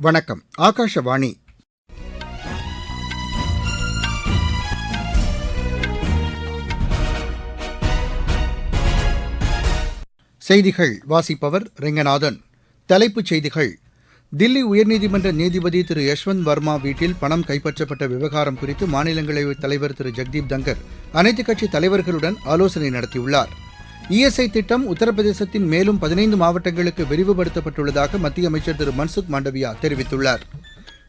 வணக்கம். ஆகாஷவாணி. செய்திகள் வாசிப்பவர் ரெங்கநாதன். தலைப்புச் செய்திகள். தில்லி உயர்நீதிமன்ற நீதிபதி திரு யஷ்வந்த் வர்மா வீட்டில் பணம் கைப்பற்றப்பட்ட விவகாரம் குறித்து மாநிலங்களவைத் தலைவர் திரு ஜெக்தீப் தங்கர் அனைத்துக் கட்சி தலைவர்களுடன் ஆலோசனை நடத்தியுள்ளார். இஎஸ்ஐ திட்டம் உத்தரப்பிரதேசத்தின் மேலும் பதினைந்து மாவட்டங்களுக்கு விரிவுபடுத்தப்பட்டுள்ளதாக மத்திய அமைச்சர் திரு மன்சுக் மாண்டவியா தெரிவித்துள்ளார்.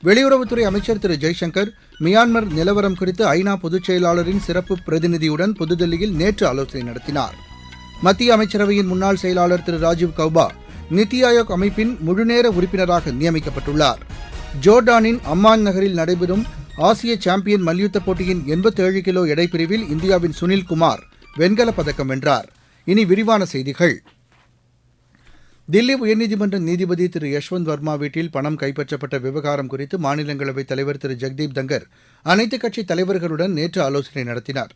வெளியுறவுத்துறை அமைச்சர் திரு ஜெய்சங்கர் மியான்மர் நிலவரம் குறித்து ஐநா பொதுச் செயலாளரின் சிறப்பு பிரதிநிதியுடன் புதுதில்லியில் நேற்று ஆலோசனை நடத்தினார். மத்திய அமைச்சரவையின் முன்னாள் செயலாளர் திரு ராஜீவ் கௌபா நித்தி ஆயோக் அமைப்பின் முழுநேர உறுப்பினராக நியமிக்கப்பட்டுள்ளார். ஜோர்டானின் அம்மான் நகரில் நடைபெறும் ஆசிய சாம்பியன் மல்யுத்த போட்டியின் எண்பத்தேழு கிலோ எடைப்பிரிவில் இந்தியாவின் சுனில் குமார் வெண்கலப் பதக்கம் வென்றார். இனி விரிவான செய்திகள். தில்லி உயர்நீதிமன்ற நீதிபதி திரு யஷ்வந்த் வர்மா வீட்டில் பணம் கைப்பற்றப்பட்ட விவகாரம் குறித்து மாநிலங்களவைத் தலைவர் திரு ஜெக்தீப் தங்கர் அனைத்துக் கட்சி தலைவர்களுடன் நேற்று ஆலோசனை நடத்தினார்.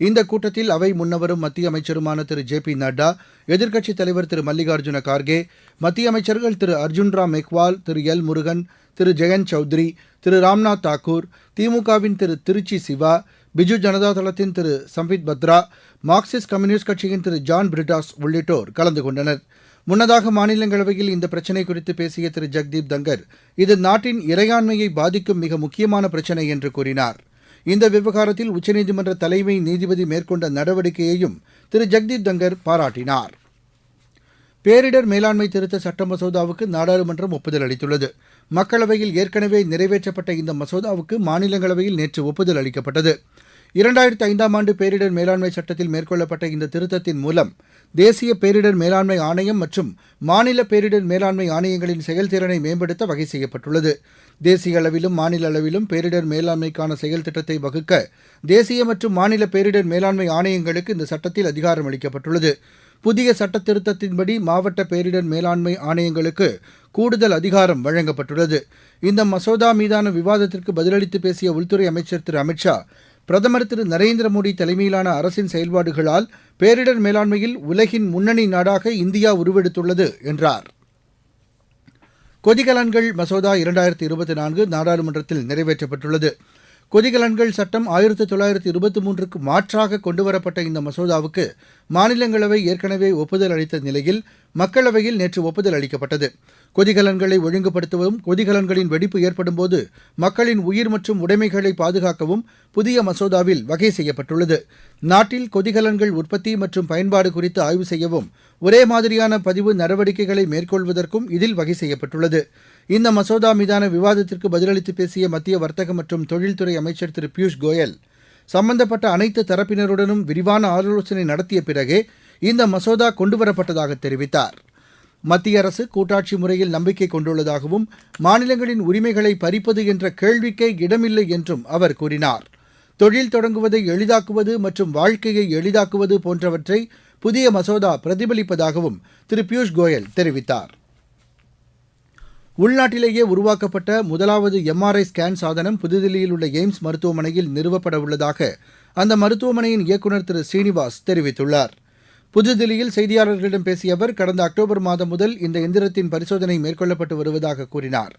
இந்த கூட்டத்தில் அவை முன்னவரும் மத்திய அமைச்சருமான திரு ஜே பி நட்டா எதிர்க்கட்சித் தலைவர் திரு மல்லிகார்ஜுன கார்கே மத்திய அமைச்சர்கள் திரு அர்ஜுன் ராம் மெக்வால் திரு எல் முருகன் திரு ஜெயந்த் சௌத்ரி திரு ராம்நாத் தாக்கூர் திமுகவின் திரு திருச்சி சிவா பிஜு ஜனதா தளத்தின் திரு சம்பித் பத்ரா மார்க்சிஸ்ட் கம்யூனிஸ்ட் கட்சியின் திரு ஜான் பிரிட்டாஸ் உள்ளிட்டோர் கலந்து கொண்டனர். முன்னதாக மாநிலங்களவையில் இந்த பிரச்சினை குறித்து பேசிய திரு ஜெக்தீப் தங்கர் இது நாட்டின் இறையாண்மையை பாதிக்கும் மிக முக்கியமான பிரச்சினை என்று கூறினார். இந்த விவகாரத்தில் உச்சநீதிமன்ற தலைமை நீதிபதி மேற்கொண்ட நடவடிக்கையையும் திரு ஜெக்தீப் தங்கர் பாராட்டினார். பேரிடர் மேலாண்மை திருத்த சட்ட மசோதாவுக்கு நாடாளுமன்றம் ஒப்புதல் அளித்துள்ளது. மக்களவையில் ஏற்கனவே நிறைவேற்றப்பட்ட இந்த மசோதாவுக்கு மாநிலங்களவையில் நேற்று ஒப்புதல் அளிக்கப்பட்டது. இரண்டாயிரத்தி ஐந்தாம் ஆண்டு பேரிடர் மேலாண்மை சட்டத்தில் மேற்கொள்ளப்பட்ட இந்த திருத்தத்தின் மூலம் தேசிய பேரிடர் மேலாண்மை ஆணையம் மற்றும் மாநில பேரிடர் மேலாண்மை ஆணையங்களின் செயல்திறனை மேம்படுத்த வகை செய்யப்பட்டுள்ளது. தேசிய அளவிலும் மாநில அளவிலும் பேரிடர் மேலாண்மைக்கான செயல் திட்டத்தை வகுக்க தேசிய மற்றும் மாநில பேரிடர் மேலாண்மை ஆணையங்களுக்கு இந்த சட்டத்தில் அதிகாரம் அளிக்கப்பட்டுள்ளது. புதிய சட்ட திருத்தத்தின்படி மாவட்ட பேரிடர் மேலாண்மை ஆணையங்களுக்கு கூடுதல் அதிகாரம் வழங்கப்பட்டுள்ளது. இந்த மசோதா மீதான விவாதத்திற்கு பதிலளித்து பேசிய உள்துறை அமைச்சர் திரு அமித்ஷா பிரதமர் திரு நரேந்திர மோடி தலைமையிலான அரசின் செயல்பாடுகளால் பேரிடர் மேலாண்மையில் உலகின் முன்னணி நாடாக இந்தியா உருவெடுத்துள்ளது என்றார். கொதிகலன்கள் மசோதா இரண்டாயிரத்தி இருபத்தி நான்கு நாடாளுமன்றத்தில் நிறைவேற்றப்பட்டுள்ளது. கொதிகலன்கள் சட்டம் ஆயிரத்தி தொள்ளாயிரத்தி இருபத்தி மூன்றுக்கு மாற்றாக கொண்டுவரப்பட்ட இந்த மசோதாவுக்கு மாநிலங்களவை ஏற்கனவே ஒப்புதல் அளித்த நிலையில் மக்களவையில் நேற்று ஒப்புதல் அளிக்கப்பட்டது. கொதிகலன்களை ஒழுங்குபடுத்தவும் கொதிகலன்களின் வெடிப்பு ஏற்படும்போது மக்களின் உயிர் மற்றும் உடைமைகளை பாதுகாக்கவும் புதிய மசோதாவில் வகை செய்யப்பட்டுள்ளது. நாட்டில் கொதிகலன்கள் உற்பத்தி மற்றும் பயன்பாடு குறித்து ஆய்வு செய்யவும் ஒரே மாதிரியான பதிவு நடவடிக்கைகளை மேற்கொள்வதற்கும் இதில் வகை செய்யப்பட்டுள்ளது. இந்த மசோதா மீதான விவாதத்திற்கு பதிலளித்து பேசிய மத்திய வர்த்தக மற்றும் தொழில்துறை அமைச்சர் திரு பியூஷ் கோயல் சம்பந்தப்பட்ட அனைத்து தரப்பினருடனும் விரிவான ஆலோசனை நடத்திய பிறகே இந்த மசோதா கொண்டுவரப்பட்டதாக தெரிவித்தார். மத்திய அரசு கூட்டாட்சி முறையில் நம்பிக்கை கொண்டுள்ளதாகவும் மாநிலங்களின் உரிமைகளை பறிப்பது என்ற கேள்விக்கே இடமில்லை என்றும் அவர் கூறினார். தொழில் தொடங்குவதை எளிதாக்குவது மற்றும் வாழ்க்கையை எளிதாக்குவது போன்றவற்றை புதிய மசோதா பிரதிபலிப்பதாகவும் திரு பியூஷ் கோயல் தெரிவித்தார். உள்நாட்டிலேயே உருவாக்கப்பட்ட முதலாவது எம்ஆர்ஐ ஸ்கேன் சாதனம் புதுதில்லியில் உள்ள எய்ம்ஸ் மருத்துவமனையில் நிறுவப்பட உள்ளதாக அந்த மருத்துவமனையின் இயக்குநர் திரு ஸ்ரீனிவாஸ் தெரிவித்துள்ளார். புதுதில்லியில் செய்தியாளர்களிடம் பேசிய அவர் கடந்த அக்டோபர் மாதம் முதல் இந்த எந்திரத்தின் பரிசோதனை மேற்கொள்ளப்பட்டு வருவதாக கூறினார்.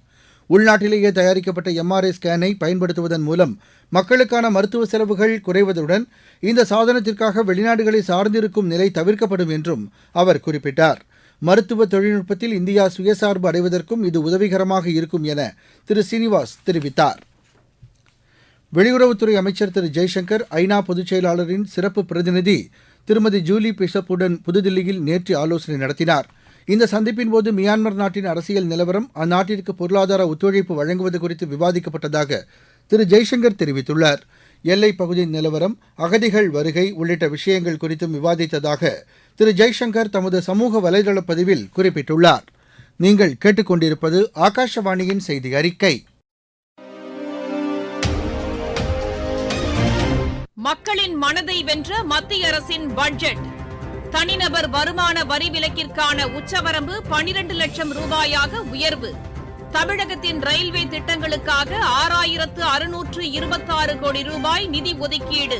உள்நாட்டிலேயே தயாரிக்கப்பட்ட எம்ஆர்ஐ ஸ்கேனை பயன்படுத்துவதன் மூலம் மக்களுக்கான மருத்துவ செலவுகள் குறைவதுடன் இந்த சாதனத்திற்காக வெளிநாடுகளை சார்ந்திருக்கும் நிலை தவிர்க்கப்படும் என்றும் அவர் குறிப்பிட்டார். மருத்துவ தொழில்நுட்பத்தில் இந்தியா சுயசார்பு அடைவதற்கும் இது உதவிகரமாக இருக்கும் என திரு சீனிவாஸ் தெரிவித்தார். வெளியுறவுத்துறை அமைச்சர் திரு ஜெய்சங்கர் ஐநா பொதுச் செயலாளரின் சிறப்பு பிரதிநிதி திருமதி ஜூலி பிஷப்புடன் புதுதில்லியில் நேற்று ஆலோசனை நடத்தினார். இந்த சந்திப்பின் போது மியான்மர் நாட்டின் அரசியல் நிலவரம் அந்நாட்டிற்கு பொருளாதார ஒத்துழைப்பு வழங்குவது குறித்து விவாதிக்கப்பட்டதாக திரு ஜெய்சங்கர் தெரிவித்துள்ளார். எல்லைப் பகுதி நிலவரம் அகதிகள் வருகை உள்ளிட்ட விஷயங்கள் குறித்தும் விவாதித்ததாக திரு ஜெய்சங்கர் தமது சமூக வலைதள பதிவில் குறிப்பிட்டுள்ளார். நீங்கள் கேட்டுக்கொண்டிருப்பது ஆகாஷவாணியின் செய்தி அறிக்கை. மக்களின் மனதை வென்ற மத்திய அரசின் பட்ஜெட். தனிநபர் வருமான வரி விலக்கிற்கான உச்சவரம்பு பனிரண்டு லட்சம் ரூபாயாக உயர்வு. தமிழகத்தின் ரயில்வே திட்டங்களுக்காக ஆறாயிரத்து அறுநூற்று இருபத்தாறு கோடி ரூபாய் நிதி ஒதுக்கீடு.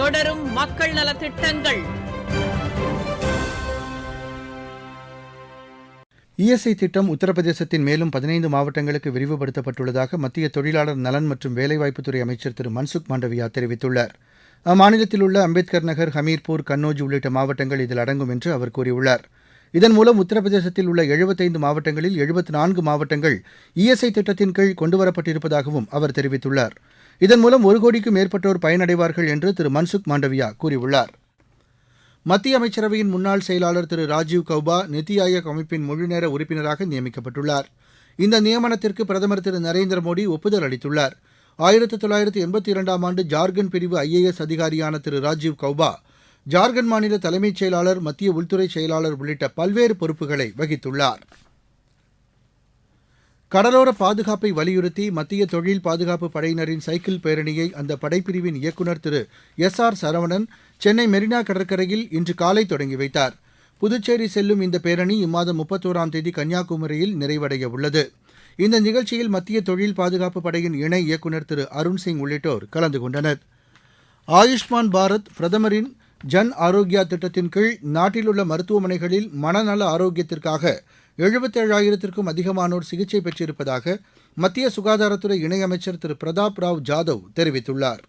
தொடரும் மக்கள் நலத் திட்டங்கள். இஎஸ்ஐ திட்டம் உத்தரப்பிரதேசத்தின் மேலும் பதினைந்து மாவட்டங்களுக்கு விரிவுபடுத்தப்பட்டுள்ளதாக மத்திய தொழிலாளர் நலன் மற்றும் வேலைவாய்ப்புத்துறை அமைச்சர் திரு மன்சுக் மாண்டவியா தெரிவித்துள்ளார். அம்மாநிலத்தில் உள்ள அம்பேத்கர் நகர் ஹமீர்பூர் கன்னோஜ் உள்ளிட்ட மாவட்டங்கள் இதில் அடங்கும் என்று அவர் கூறியுள்ளார். இதன் மூலம் உத்தரப்பிரதேசத்தில் உள்ள எழுபத்தைந்து மாவட்டங்களில் எழுபத்தி நான்கு மாவட்டங்கள் இஎஸ்ஐ திட்டத்தின் கீழ் கொண்டுவரப்பட்டிருப்பதாகவும் அவர் தெரிவித்துள்ளாா் இதன் மூலம் ஒரு கோடிக்கும் மேற்பட்டோர் பயனடைவார்கள் என்று திரு மன்சுக் மாண்டவியா கூறியுள்ளார். மத்திய அமைச்சரவையின் முன்னாள் செயலாளர் திரு ராஜீவ் கௌபா நித்தி ஆயோக் அமைப்பின் முழுநேர உறுப்பினராக நியமிக்கப்பட்டுள்ளார். இந்த நியமனத்திற்கு பிரதமர் திரு நரேந்திர மோடி ஒப்புதல் அளித்துள்ளார். ஆயிரத்தி தொள்ளாயிரத்தி எண்பத்தி இரண்டாம் ஆண்டு ஜார்க்கண்ட் பிரிவு ஐஏஎஸ் அதிகாரியான திரு ராஜீவ் கௌபா ஜார்க்கண்ட் மாநில தலைமைச் செயலாளர் மத்திய உள்துறை செயலாளர் உள்ளிட்ட பல்வேறு பொறுப்புகளை வகித்துள்ளார். கடலோர பாதுகாப்பை வலியுறுத்தி மத்திய தொழில் பாதுகாப்பு படையினரின் சைக்கிள் பேரணியை அந்த படைப்பிரிவின் இயக்குநர் திரு எஸ் ஆர் சரவணன் சென்னை மெரினா கடற்கரையில் இன்று காலை தொடங்கி வைத்தார். புதுச்சேரி செல்லும் இந்த பேரணி இம்மாதம் முப்பத்தோராம் தேதி கன்னியாகுமரியில் நிறைவடைய உள்ளது. இந்த நிகழ்ச்சியில் மத்திய தொழில் பாதுகாப்பு படையின் இணை இயக்குநர் திரு அருண் சிங் உள்ளிட்டோர் கலந்து கொண்டனர். ஆயுஷ்மான் பாரத் பிரதமரின் ஜன் ஆரோக்கியா திட்டத்தின் கீழ் நாட்டில் உள்ள மருத்துவமனைகளில் மனநல ஆரோக்கியத்திற்காக எழுபத்தேழாயிரத்திற்கும் அதிகமானோர் சிகிச்சை பெற்றிருப்பதாக மத்திய சுகாதாரத்துறை இணையமைச்சர் திரு. பிரதாப் ராவ் ஜாதவ் தெரிவித்துள்ளார்.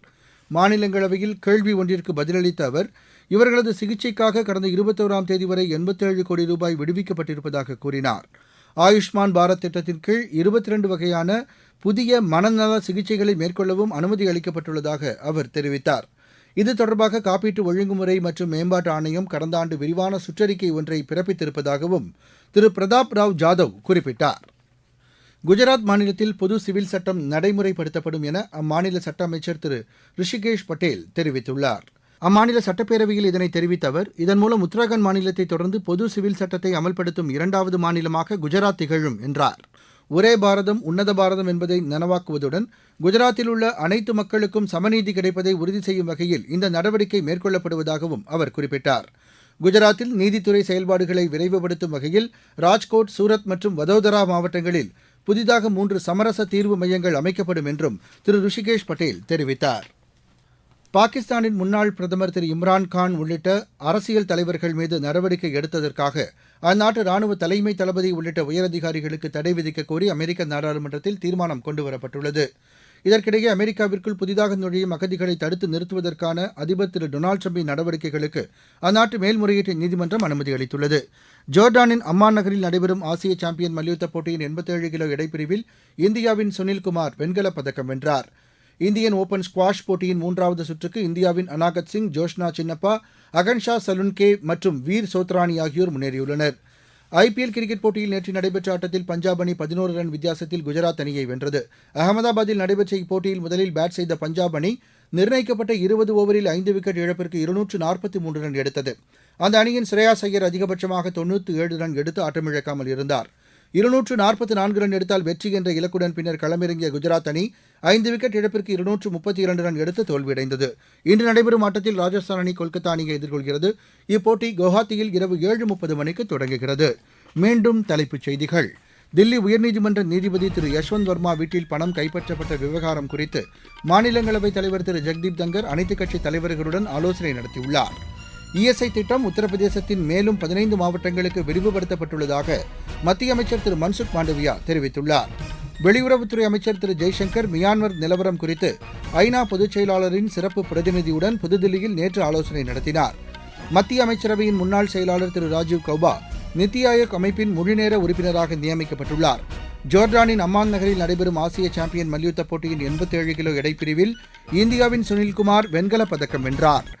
மாநிலங்களவையில் கேள்வி ஒன்றிற்கு பதிலளித்த அவர் இவர்களது சிகிச்சைக்காக கடந்த இருபத்தோராம் தேதி வரை எண்பத்தேழு கோடி ரூபாய் விடுவிக்கப்பட்டிருப்பதாக கூறினார். ஆயுஷ்மான் பாரத் திட்டத்தின் கீழ் இருபத்தி ரெண்டு வகையான புதிய மனநல சிகிச்சைகளை மேற்கொள்ளவும் அனுமதி அளிக்கப்பட்டுள்ளதாக அவர் தெரிவித்தார். இது தொடர்பாக காப்பீட்டு ஒழுங்குமுறை மற்றும் மேம்பாட்டு ஆணையம் கடந்த ஆண்டு விரிவான சுற்றறிக்கை ஒன்றை பிறப்பித்திருப்பதாகவும் திரு பிரதாப் ராவ் ஜாதவ் குறிப்பிட்டார். குஜராத் மாநிலத்தில் பொது சிவில் சட்டம் நடைமுறைப்படுத்தப்படும் என அம்மாநில சட்ட அமைச்சர் திரு ரிஷிகேஷ் பட்டேல் தெரிவித்துள்ளார். அம்மாநில சட்டப்பேரவையில் இதனை தெரிவித்த அவர் இதன் மூலம் உத்தராகண்ட் மாநிலத்தை தொடர்ந்து பொது சிவில் சட்டத்தை அமல்படுத்தும் இரண்டாவது மாநிலமாக குஜராத் திகழும் என்றார். ஒரே பாரதம் உன்னத பாரதம் என்பதை நனவாக்குவதுடன் குஜராத்தில் உள்ள அனைத்து மக்களுக்கும் சமநீதி கிடைப்பதை உறுதி செய்யும் வகையில் இந்த நடவடிக்கை மேற்கொள்ளப்படுவதாகவும் அவர் குறிப்பிட்டார். குஜராத்தில் நீதித்துறை செயல்பாடுகளை விரைவுபடுத்தும் வகையில் ராஜ்கோட் சூரத் மற்றும் வதோதரா மாவட்டங்களில் புதிதாக மூன்று சமரச தீர்வு மையங்கள் அமைக்கப்படும் என்றும் திரு ரிஷிகேஷ் பட்டேல் தெரிவித்தார். பாகிஸ்தானின் முன்னாள் பிரதமர் திரு இம்ரான்கான் உள்ளிட்ட அரசியல் தலைவர்கள் மீது நடவடிக்கை எடுத்ததற்காக அந்நாட்டு ராணுவ தலைமை தளபதி உள்ளிட்ட உயரதிகாரிகளுக்கு தடை விதிக்க கோரி அமெரிக்க நாடாளுமன்றத்தில் தீர்மானம் கொண்டுவரப்பட்டுள்ளது. இதற்கிடையே அமெரிக்காவிற்குள் புதிதாக நுழையும் அகதிகளை தடுத்து நிறுத்துவதற்கான அதிபர் திரு டொனால்டு ட்ரம்பின் நடவடிக்கைகளுக்கு அந்நாட்டு மேல்முறையீட்டு நீதிமன்றம் அனுமதி அளித்துள்ளது. ஜோர்டானின் அம்மான் நகரில் நடைபெறும் ஆசிய சாம்பியன் மல்யுத்த போட்டியின் எண்பத்தேழு கிலோ இடைப்பிரிவில் இந்தியாவின் சுனில்குமார் வெண்கலப் பதக்கம் வென்றார். இந்தியன் ஓபன் ஸ்குவாஷ் போட்டியின் மூன்றாவது சுற்றுக்கு இந்தியாவின் அனாகத் சிங் ஜோஷ்னா சின்னப்பா அகன்ஷா சலுன்கே மற்றும் வீர் சோத்ரானி ஆகியோர் முன்னேறியுள்ளனர். ஐபிஎல் கிரிக்கெட் போட்டியில் நேற்று நடைபெற்ற ஆட்டத்தில் பஞ்சாப் அணி பதினோரு ரன் வித்தியாசத்தில் குஜராத் அணியை வென்றது. அகமதாபாத்தில் நடைபெற்ற இப்போட்டியில் முதலில் பேட் செய்த பஞ்சாப் அணி நிர்ணயிக்கப்பட்ட இருபது ஓவரில் ஐந்து விக்கெட் இழப்பிற்கு இருநூற்று நாற்பத்தி மூன்று ரன் எடுத்தது. அந்த அணியின் ஸ்ரேயாஸ் ஐயர் அதிகபட்சமாக தொண்ணூற்றி ஏழு ரன் எடுத்து ஆட்டமிழக்காமல் இருந்தார். இருநூற்று நாற்பத்தி நான்கு ரன் எடுத்தால் வெற்றி என்ற இலக்குடன் பின்னர் களமிறங்கிய குஜராத் அணி ஐந்து விக்கெட் இழப்பிற்கு இருநூற்று முப்பத்தி இரண்டு ரன் எடுத்து தோல்வியடைந்தது. இன்று நடைபெறும் ஆட்டத்தில் ராஜஸ்தான் அணி கொல்கத்தா அணியை எதிர்கொள்கிறது. இப்போட்டி குவஹாத்தியில் இரவு ஏழு முப்பது மணிக்கு தொடங்குகிறது. மீண்டும் தலைப்புச் செய்திகள். தில்லி உயர்நீதிமன்ற நீதிபதி திரு யஷ்வந்த் வர்மா வீட்டில் பணம் கைப்பற்றப்பட்ட விவகாரம் குறித்து மாநிலங்களவைத் தலைவர் திரு ஜெக்தீப் தங்கர் அனைத்துக் கட்சித் தலைவர்களுடன் ஆலோசனை நடத்தியுள்ளார். இஎஸ்ஐ திட்டம் உத்தரப்பிரதேசத்தின் மேலும் பதினைந்து மாவட்டங்களுக்கு விரிவுபடுத்தப்பட்டுள்ளதாக மத்திய அமைச்சர் திரு மன்சுக் மாண்டவியா தெரிவித்துள்ளார். வெளியுறவுத்துறை அமைச்சர் திரு ஜெய்சங்கர் மியான்மர் நிலவரம் குறித்து ஐநா பொதுச் செயலாளரின் சிறப்பு பிரதிநிதியுடன் புதுதில்லியில் நேற்று ஆலோசனை நடத்தினார். மத்திய அமைச்சரவையின் முன்னாள் செயலாளர் திரு ராஜீவ் கௌபா நித்தி ஆயோக் அமைப்பின் முழுநேர உறுப்பினராக நியமிக்கப்பட்டுள்ளார். ஜோர்டானின் அம்மான் நகரில் நடைபெறும் ஆசிய சாம்பியன் மல்யுத்த போட்டியின் எண்பத்தேழு கிலோ எடைப்பிரிவில் இந்தியாவின் சுனில்குமார் வெண்கலப் பதக்கம் வென்றார்.